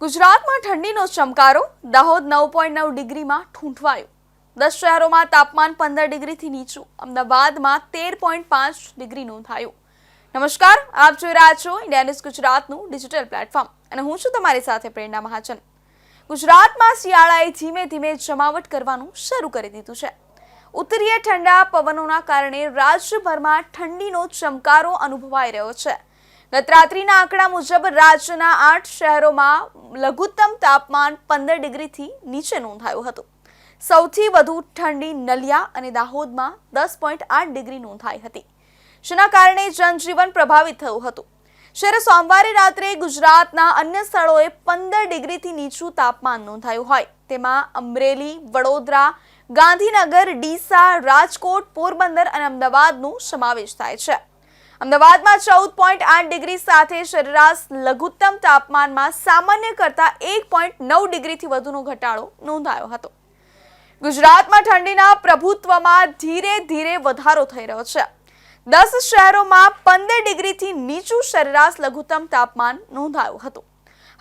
ગુજરાતમાં ઠંડીનો ચમકારો દાહોદ નવ પોઈન્ટ નવ ડિગ્રીમાં ઠૂંઠવાયો. દસ શહેરોમાં તાપમાન પંદર ડિગ્રીથી નીચું. અમદાવાદમાં તેર પોઈન્ટ પાંચ ડિગ્રી નોંધાયું. નમસ્કાર, આપ જોઈ રહ્યા છો ઇન્ડિયા ન્યૂઝ ગુજરાતનું ડિજિટલ પ્લેટફોર્મ. અને હું છું તમારી સાથે પ્રેરણા મહાજન. ગુજરાતમાં શિયાળાએ ધીમે ધીમે જમાવટ કરવાનું શરૂ કરી દીધું છે. ઉત્તરીય ઠંડા પવનોના કારણે રાજ્યભરમાં ઠંડીનો ચમકારો અનુભવાઈ રહ્યો છે. ગત આંકડા મુજબ રાજ્યના આઠ શહેરોમાં લઘુત્તમ તાપમાન પંદર ડિગ્રીથી નીચે નોંધાયું હતું. સૌથી વધુ ઠંડી નલિયા અને દાહોદમાં દસ પોઈન્ટ આઠ ડિગ્રી નોંધાઈ હતી. જેના કારણે જનજીવન પ્રભાવિત થયું હતું. જ્યારે સોમવારે રાત્રે ગુજરાતના અન્ય સ્થળોએ પંદર ડિગ્રીથી નીચું તાપમાન નોંધાયું હોય, તેમાં અમરેલી, વડોદરા, ગાંધીનગર, ડીસા, રાજકોટ, પોરબંદર અને અમદાવાદનો સમાવેશ થાય છે. અમદાવાદમાં ચૌદ પોઈન્ટ આઠ ડિગ્રી સાથે સરેરાશ લઘુત્તમ તાપમાનમાં સામાન્ય કરતાં એક પોઈન્ટ નવ ડિગ્રીથી વધુનો ઘટાડો નોંધાયો હતો. ગુજરાતમાં ઠંડીના પ્રભુત્વમાં ધીરે ધીરે વધારો થઈ રહ્યો છે. દસ શહેરોમાં પંદર ડિગ્રીથી નીચું સરેરાશ લઘુત્તમ તાપમાન નોંધાયું હતું.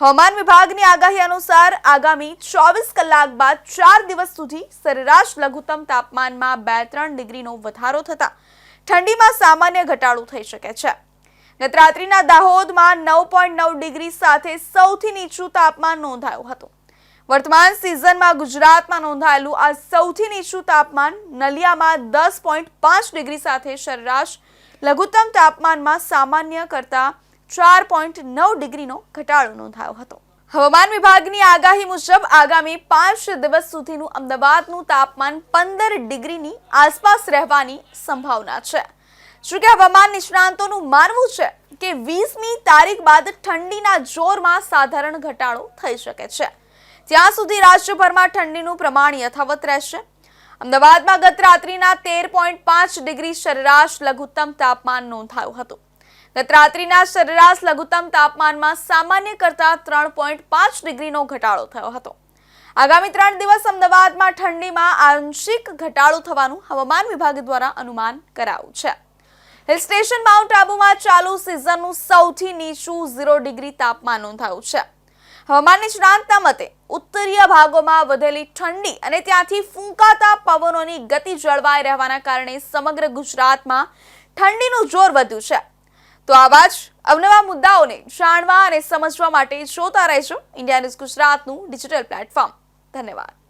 હવામાન વિભાગની આગાહી અનુસાર આગામી ચોવીસ કલાક બાદ ચાર દિવસ સુધી સરેરાશ લઘુત્તમ તાપમાનમાં બે ત્રણ ડિગ્રીનો વધારો થતા ઠંડીમાં સામાન્ય ઘટાડો થઈ શકે છે. ગત રાત્રિના દાહોદમાં નવ પોઈન્ટ નવ ડિગ્રી સાથે સૌથી નીચું તાપમાન નોંધાયું હતું. વર્તમાન સિઝનમાં ગુજરાતમાં નોંધાયેલું આ સૌથી નીચું તાપમાન નલિયામાં દસ પોઈન્ટ પાંચ ડિગ્રી સાથે સરેરાશ. લઘુત્તમ તાપમાનમાં સામાન્ય કરતાં ચાર પોઈન્ટ નવ ડિગ્રીનો ઘટાડો નોંધાયો હતો. હવામાન વિભાગની આગાહી મુજબ આગામી પાંચ દિવસ સુધીનું અમદાવાદનું તાપમાન પંદર ડિગ્રીની આસપાસ રહેવાની સંભાવના છે. જોકે હવામાન નિષ્ણાંતોનું માનવું છે કે વીસમી તારીખ બાદ ઠંડીના જોરમાં સાધારણ ઘટાડો થઈ શકે છે. ત્યાં સુધી રાજ્યભરમાં ઠંડીનું પ્રમાણ યથાવત રહેશે. અમદાવાદમાં ગત રાત્રિના તેર પોઈન્ટ પાંચ ડિગ્રી સરેરાશ લઘુત્તમ તાપમાન નોંધાયું હતું. ગત રાત્રિના સરેરાશ લઘુત્તમ તાપમાનમાં સામાન્ય કરતાં ત્રણ પોઈન્ટ પાંચ ડિગ્રીનો ઘટાડો થયો હતો. આગામી ત્રણ દિવસ અમદાવાદમાં ઠંડીમાં આંશિક ઘટાડો થવાનું હવામાન વિભાગ દ્વારા અનુમાન કરાયું છે. હિલ સ્ટેશન માઉન્ટ આબુમાં ચાલુ સિઝનનું સૌથી નીચું ઝીરો ડિગ્રી તાપમાન નોંધાયું છે. હવામાન નિષ્ણાંતના મતે, ઉત્તરીય ભાગોમાં વધેલી ઠંડી અને ત્યાંથી ફૂંકાતા પવનોની ગતિ જળવાઈ રહેવાના કારણે સમગ્ર ગુજરાતમાં ઠંડીનું જોર વધ્યું છે. તો આવા જ અવનવા મુદ્દાઓને જાણવા અને સમજવા માટે જોતા રહેજો. ઇન્ડિયા ન્યૂઝ ગુજરાતનું ડિજિટલ પ્લેટફોર્મ. ધન્યવાદ.